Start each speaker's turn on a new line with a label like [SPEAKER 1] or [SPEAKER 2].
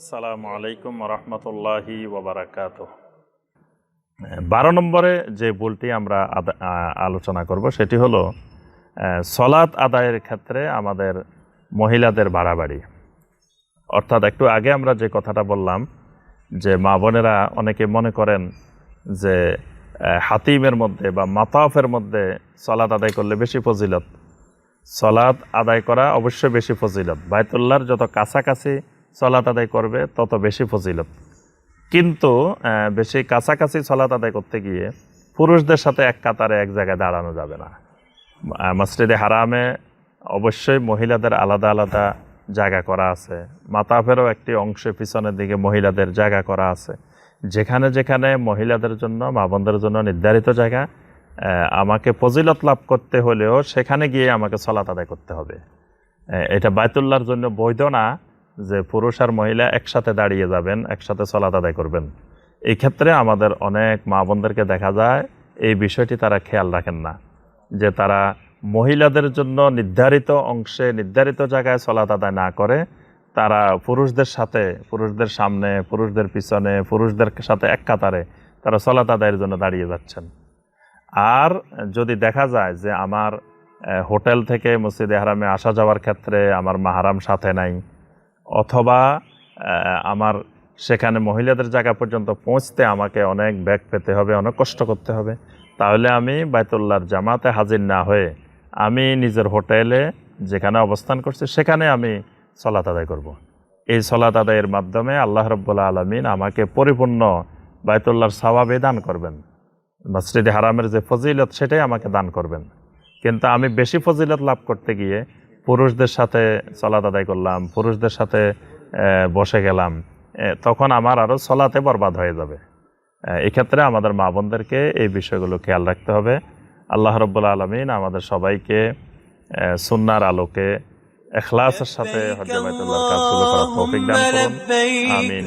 [SPEAKER 1] আসসালামু আলাইকুম রহমতুল্লাহি ওবরাকাত বারো নম্বরে যে ভুলটি আমরা আলোচনা করব, সেটি হলো সলাৎ আদায়ের ক্ষেত্রে আমাদের মহিলাদের বাড়াবাড়ি। অর্থাৎ একটু আগে আমরা যে কথাটা বললাম, যে মা বোনেরা অনেকে মনে করেন যে হাতিমের মধ্যে বা মাতাফের মধ্যে সলাৎ আদায় করলে বেশি ফজিলত। সলাৎ আদায় করা অবশ্যই বেশি ফজিলত। বায়তুল্লাহর যত কাছাকাছি সলাৎ আদায় করবে, তত বেশি ফজিলত। কিন্তু বেশি কাছাকাছি সলাৎ আদায় করতে গিয়ে পুরুষদের সাথে এক কাতারে এক জায়গায় দাঁড়ানো যাবে না। মসজিদে হারামে অবশ্যই মহিলাদের আলাদা আলাদা জায়গা করা আছে। মাতাফেরও একটি অংশে পিছনের দিকে মহিলাদের জায়গা করা আছে। যেখানে যেখানে মহিলাদের জন্য, মা বোনদের জন্য নির্ধারিত জায়গা আমাকে ফজিলত লাভ করতে হলেও সেখানে গিয়ে আমাকে সলাত আদায় করতে হবে। এটা বায়তুল্লাহর জন্য বৈধ না। যে পুরুষ আর মহিলা একসাথে দাঁড়িয়ে যাবেন, একসাথে সলাত আদায় করবেন। এই ক্ষেত্রে আমাদের অনেক মা বোনদেরকে দেখা যায়, এই বিষয়টি তারা খেয়াল রাখেন না। যে তারা মহিলাদের জন্য নির্ধারিত অংশে, নির্ধারিত জায়গায় সলাত আদায় না করে, তারা পুরুষদের সাথে, পুরুষদের সামনে, পুরুষদের পিছনে, পুরুষদের সাথে এক কাতারে তারা সলাত আদায়ের জন্য দাঁড়িয়ে যাচ্ছেন। আর যদি দেখা যায় যে আমার হোটেল থেকে মসজিদে হারামে আসা যাওয়ার ক্ষেত্রে আমার মাহারাম সাথে নাই অথবা আমার সেখানে মহিলাদের জায়গা পর্যন্ত পৌঁছতে আমাকে অনেক ব্যাগ পেতে হবে, অনেক কষ্ট করতে হবে। তাহলে আমি বাইতুল্লাহর জামাতে হাজির না হয়ে আমি নিজের হোটেলে যেখানে অবস্থান করছি, সেখানে আমি সলাত আদায় করব। এই সলাত আদায়ের মাধ্যমে আল্লাহ রব্বুল্লা আলমিন আমাকে পরিপূর্ণ বাইতুল্লাহর সওয়াবে দান করবেন। মসজিদে হারামের যে ফজিলত, সেটাই আমাকে দান করবেন। কিন্তু আমি বেশি ফজিলত লাভ করতে গিয়ে পুরুষদের সাথে চলাত আদায় করলাম পুরুষদের সাথে বসে গেলাম তখন আমার আরও চলাতে বরবাদ হয়ে যাবে। এক্ষেত্রে আমাদের মা বোনদেরকে এই বিষয়গুলো খেয়াল রাখতে হবে। আল্লাহ রব্বুল আলমিন আমাদের সবাইকে সুন্নার আলোকে এখলাসের সাথে আমিন